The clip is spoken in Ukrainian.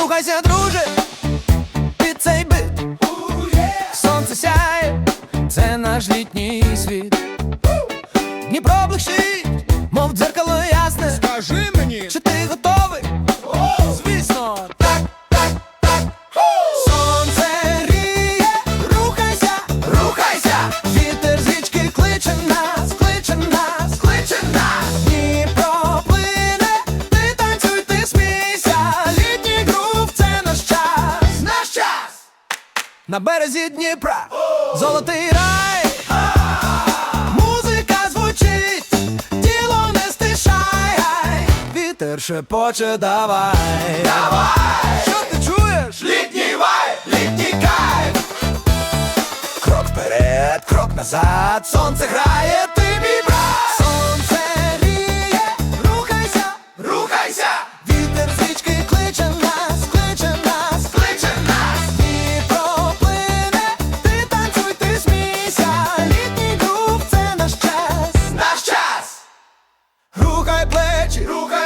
Рухайся, друже, під цей бит. Сонце сяє, це наш літній світ. Дніпро блищить, мов дзеркало ясне На березі Дніпра, золотий рай. Музика звучить, тіло не стишай, вітер шепоче, давай, давай, що ти чуєш? Літній вай, літній кайф. Крок вперед, крок назад, сонце грає, рухай плечі, рухай.